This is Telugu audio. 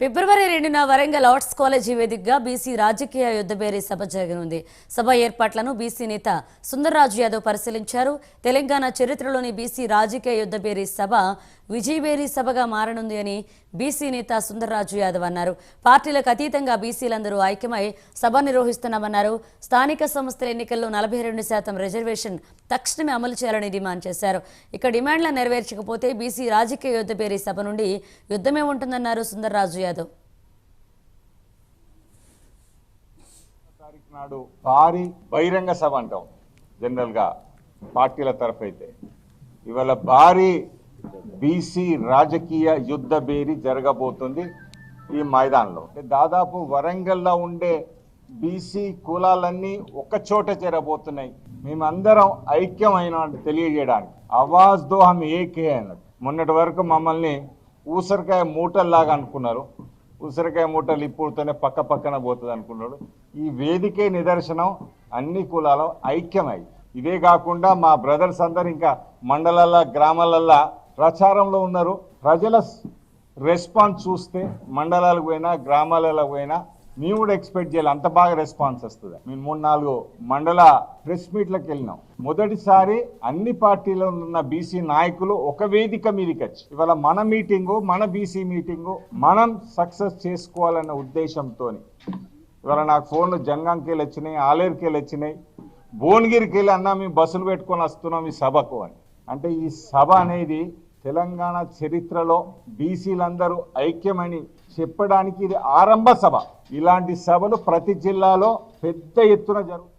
ఫిబ్రవరి రెండున వరంగల్ ఆర్ట్స్ కాలేజీ వేదికగా బీసీ రాజకీయ యుద్ధబేరీ సభ జరగనుంది. సభ ఏర్పాట్లను బీసీ నేత సుందర్రాజు యాదవ్ పరిశీలించారు. తెలంగాణ చరిత్రలోని బీసీ రాజకీయ యుద్ధబేరీ సభ విజయబేరీ సభగా మారనుంది అని బీసీ నేత సుందర్రాజు యాదవ్ అన్నారు. పార్టీలకు అతీతంగా బీసీలందరూ ఐక్యమై సభ నిర్వహిస్తున్నామన్నారు. స్థానిక సంస్థల ఎన్నికల్లో నలభై రెండు శాతం రిజర్వేషన్ తక్షణమే అమలు చేయాలని డిమాండ్ చేశారు. ఇక డిమాండ్లను నెరవేర్చకపోతే బీసీ రాజకీయ యుద్ధబేరీ సభ నుండి యుద్ధమే ఉంటుందన్నారు సుందర్రాజు యాదవ్ తారీఖు నాడు భారీ బహిరంగ సభ అంటాం. జనరల్గా పార్టీల తరఫు అయితే ఇవాళ భారీ బీసీ రాజకీయ యుద్ధ బేరి జరగబోతుంది ఈ మైదానంలో. దాదాపు వరంగల్లో ఉండే బీసీ కులాలన్నీ ఒక చోట చేరబోతున్నాయి. మేమందరం ఐక్యమైన తెలియజేయడానికి. ఆవాజ్ దో హమ్ ఏకే అన్నట్టు మొన్నటి వరకు మమ్మల్ని ఊసరికాయ మూటల్లాగా అనుకున్నారు. ఉసిరికాయ మూటలు ఇప్పుడుతోనే పక్క పక్కన పోతుంది అనుకున్నాడు. ఈ వేదికే నిదర్శనం అన్ని కులాలు ఐక్యమై. ఇదే కాకుండా మా బ్రదర్స్ అందరు ఇంకా మండలాల గ్రామాలల్లో ప్రచారంలో ఉన్నారు. ప్రజల రెస్పాన్స్ చూస్తే మండలాలకు పోయినా గ్రామాలకు పోయినా మేము కూడా ఎక్స్పెక్ట్ చేయాలి. అంత బాగా రెస్పాన్స్ వస్తుంది. మేము మూడు నాలుగు మండల ప్రెస్ మీట్లకు వెళ్ళినాం. మొదటిసారి అన్ని పార్టీలో ఉన్న బీసీ నాయకులు ఒక వేదిక మీదకి వచ్చి ఇవాళ మన మీటింగు మన బీసీ మీటింగు మనం సక్సెస్ చేసుకోవాలన్న ఉద్దేశంతో ఇవాళ నాకు ఫోన్లు జంగాంకి వెళ్ళి వచ్చినాయి ఆలేరుకి వచ్చినాయి. భువనగిరికి వెళ్ళి అన్నా మేము బస్సులు పెట్టుకొని వస్తున్నాం ఈ సభకు అని. అంటే ఈ సభ అనేది తెలంగాణ చరిత్రలో బీసీలందరూ ఐక్యమని చెప్పడానికి ఇది ఆరంభ సభ. ఇలాంటి సభలు ప్రతి జిల్లాలో పెద్ద ఎత్తున జరుగుతుంది